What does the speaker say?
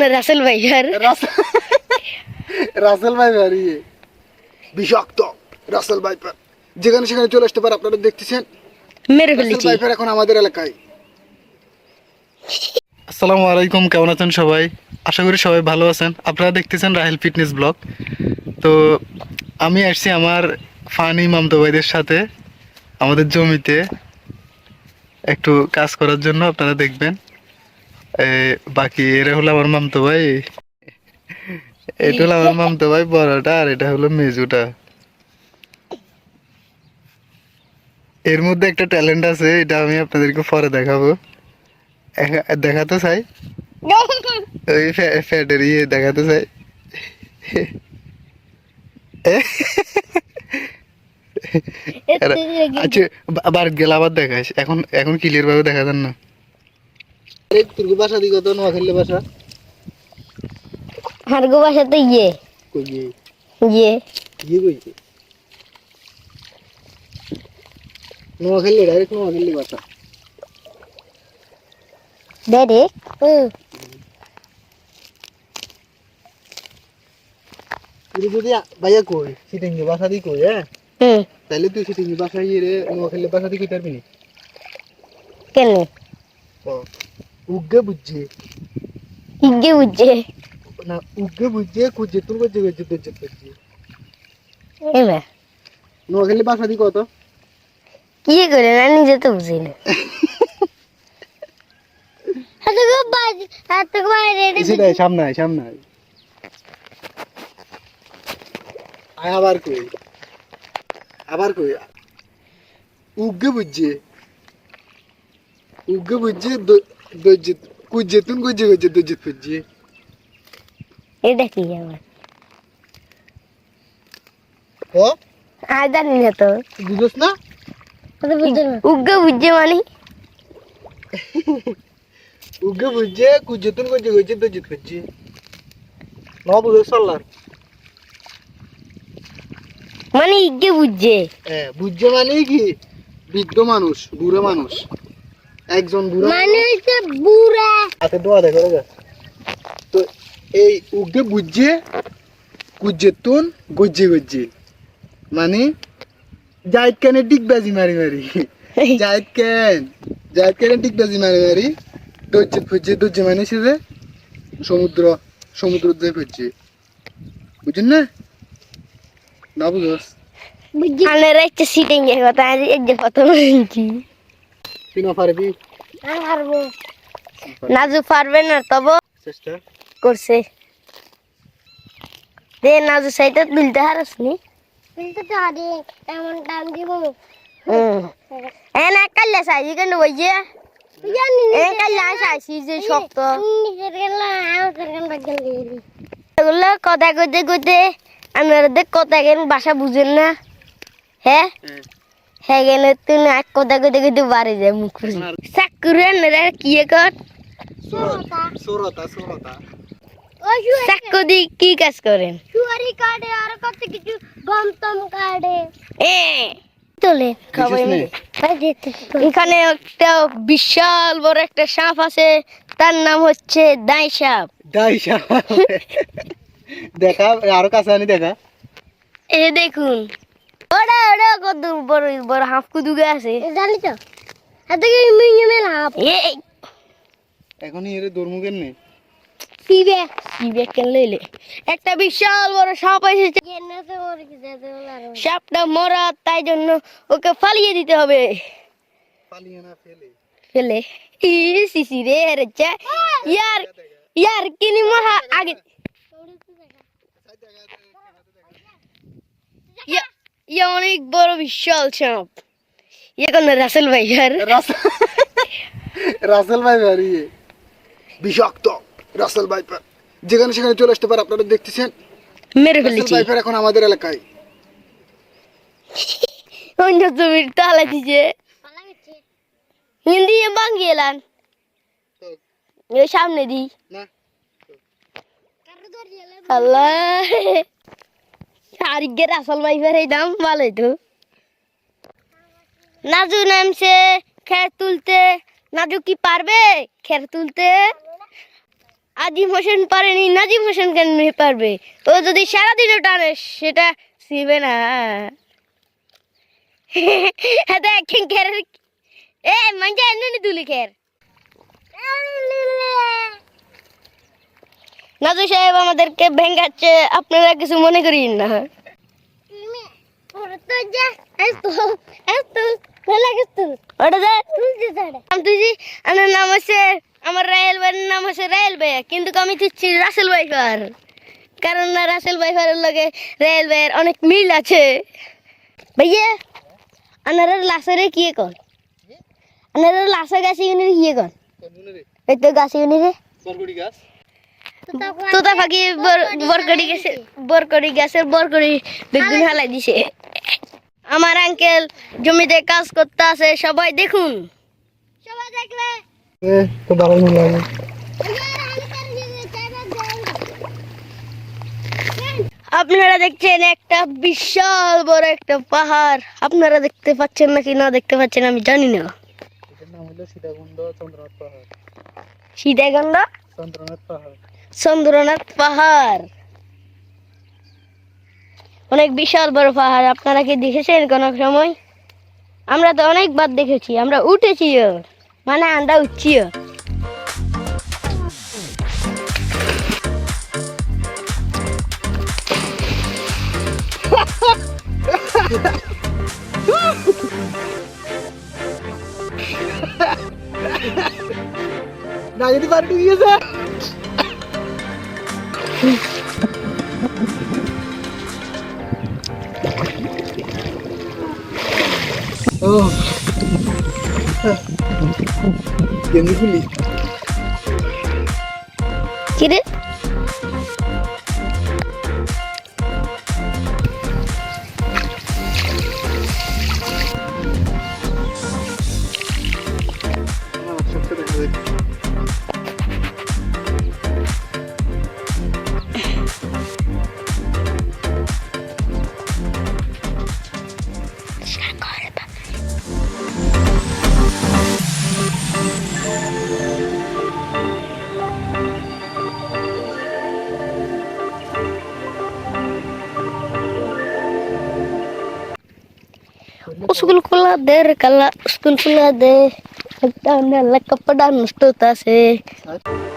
এখন রাসেল ভাই আর? রাসেল রাসেল ভাই হারিয়ে বিষাক্ত রাসেল ভাইপার যেখানে সেখানে চলে আসতে পারে আপনারা দেখতেছেন? মেরে ফেলেছি। ভাইপার এখন আমাদের এলাকায়। আসসালামু আলাইকুম কেমন আছেন সবাই? আশা করি সবাই ভালো আছেন। আপনারা দেখতেছেন রাহেল ফিটনেস ব্লগ। তো আমি আসছি আমার ফানি মামতো ভাইদের সাথে আমাদের জমিতে। একটু কাজ করার জন্য আপনারা দেখবেন। বাকি এরা হলো আমার মামতো ভাই। এটা হলো আমার মামতো ভাই বড়টা আর এটা হলো মেজুটা। এর মধ্যে একটা ট্যালেন্ট আছে এটা আমি আপনাদেরকে পরে দেখাবো। দেখাতে চাই? ওই ফ্যা- ফ্যাটের ইয়ে দেখাতে চাই। আচ্ছা বাড়িতে গেলে আবার দেখাইস এখন এখন ক্লিয়ার ভাবে দেখা যান না। তুর্গু ভাষা দিকে তো নোয়াখালী ভাষা। আর গো বাসাতে ইয়ে। কই ইয়ে। গিয়ে কইছে নোয়াখালী ডাইরেক্ট নোয়াখালী ভাষা। ডাইরেক্ট? যদি ভাইয়া কই সিটিংয়ে ভাষা দিয়ে কই হ্যাঁ? হুম। তাহলে তুই সিটিংয়ে ভাষা ইয়ে রে নোয়াখালী ভাষা দিয়ে কইতে পারবি না? কেন? উগ্গে বুঝছে ইগে বুঝছে না উগ্গে বুঝছে কুজে তুই বুঝছে বুঝছে বুঝছে বুঝছে এবার নোয়াখালী ভাষা দিয়ে কত? কি করে না নিজে তো বুঝি না। সামনে আয় সামনে আয়। আয় আবার কই? আবার কই? উগ্গে বুঝছে উগ্গে বুঝছে কুজে কুজে কুজে এটা কি আমার। ও? আর জানি না তো। বুঝছ না? উগ্গে বুঝছে মানে? উগ্গে বুঝছে কুজে তুই কুজে কুজে দজ্জে ফুজছে ন বুঝছ সাল্লার মানে হ্যাঁ মানে কি? বৃদ্ধ মানুষ বুড়ো মানুষ। একজন বুড়ো। মানে হচ্ছে বুড়া। দোয়া দেখো রে তো এই উগে বুঝছে কুজে তুন গজ্জে গজ্জে। মানে কেনে ডিগবাজি মারি মারি। কেন জায়দ কেনে ডিগবাজি মারি মারি। দজ্জে ফুজে দজ্জে মানে সে যে সমুদ্র সমুদ্র দিয়ে ফুজছে বুঝছেন না? না বুঝস আনের একটা সিটিং এর কথা আজ এক যে প্রথম হয়েছি তুই না পারবি? নাজু পারবে না তব চেষ্টা। করছে। দে নাজু সাইতে তুলতে হারস নি? তুলতে তো আরে এমন টাইম দিব। এন কাল্লা সাইজি কেন বইছে? জানি এ কাল্লা সাইছি যে শক্ত। নিজের গেল আমার গেল বাগল গেলি কথা কইতে কইতে আপনারা দেখ কথা কেন ভাষা বুঝেন না? হ্যাঁ। কেন তুই এক কথা কইতে কইতে বাড়ি যায় মুখ চাকুরে আপনারা কি কর? চাকু কি কাজ করেন? শুয়ারি কাটে আর কত কিছু গমতম কাটে এ! তোলে খাবার নে? এখানে একটা বিশাল বড় একটা সাপ আছে তার নাম হচ্ছে দাই সাপ। ডাইশা দেখা আরও কাছে আনি দেখা। এ দেখুন। ওটা ওটা কত বড় বড় হাফ কুদুগে আছে। জানি তো। এত কি মেলা এ এখন এর দরমুগের নেই পিবে সিবে। কেন লইলে একটা বিশাল বড় সাপ এসেছে। ওর সাপটা মরা তাই জন্য ওকে ফালিয়ে দিতে হবে। পালিয়ে না ফেলে। ফেলে। ই সিসি রে রেচা ইয়ার ইয়ার কিনি মহা আগে ইয়া ইয়া অনেক বড় বিশাল সাপ। ইয়ে কোন রাসেল ভাই আর? রাসেল রাসেল ভাই হারিয়ে বিষাক্ত রাসেল ভাইপার যেখানে সেখানে চলে আসতে পারে আপনারা দেখতেছেন? মেরে ফেলেছি। ভাইপার এখন আমাদের এলাকায়। অন্য জমির তালা দিছে। হিন্দি বাঙ্গি এলান। সামনে দি। না। কারও ধরে গেলে আল্লাহ। আরিগের আসল এই দাম ভালোই তো। নাজু নামছে, খের তুলতে। নাজু কি পারবে? খের তুলতে। আজিম হোসেন পারেনি, নাজিম হোসেন কেন পারবে? ও যদি সারাদিনও টানে, সেটা ছিবে না। হ্যাঁ খের এ মঞ্জা এনে তুলি খের। নাজু সাহেব আমাদেরকে ভেঙ্গাচ্ছে, আপনারা কিছু মনে করিন না। আমার নাম হচ্ছে আমার রায়েল ভাইয়ের নাম হচ্ছে রায়েল ভাইয়া কিন্তু আমি তুচ্ছি রাসেল ভাইফার কারণ না রাসেল ভাইফারের লগে রায়েল ভাইয়ের অনেক মিল আছে ভাইয়া আনারা লাসরে কি কর আনারা লাসা গাছে ইউনির কি কর এই তো গাছে ইউনিরে বরগুড়ি গাছ তোতা পাখি বর- বরকড়ি গাছের বরকড়ি গাছের বরকড়ি বেগুন হালাই দিছে আমার আঙ্কেল জমিতে কাজ করতে আছে সবাই দেখুন। সবাই দেখলে? তো ভালো লাগে আপনারা দেখছেন একটা বিশাল বড় একটা পাহাড়। আপনারা দেখতে পাচ্ছেন নাকি না দেখতে পাচ্ছেন আমি জানি না। সীতাকুণ্ড চন্দ্রনাথ পাহাড়। সীতাগন্ধা চন্দ্রনাথ পাহাড়। চন্দ্রনাথ পাহাড়। অনেক বিশাল বড় পাহাড়, আপনারা কি দেখেছেন কোনো সময়? আমরা তো অনেকবার দেখেছি, আমরা উঠেছিও মানে আমরা উঠছিও না যদি পারবি গিয়েছে গেঞ্জি খুলি? কিরে স্কুল খোলা দে রে কালা স্কুল খোলা দে है নেলা কপড়া नष्ट होता আর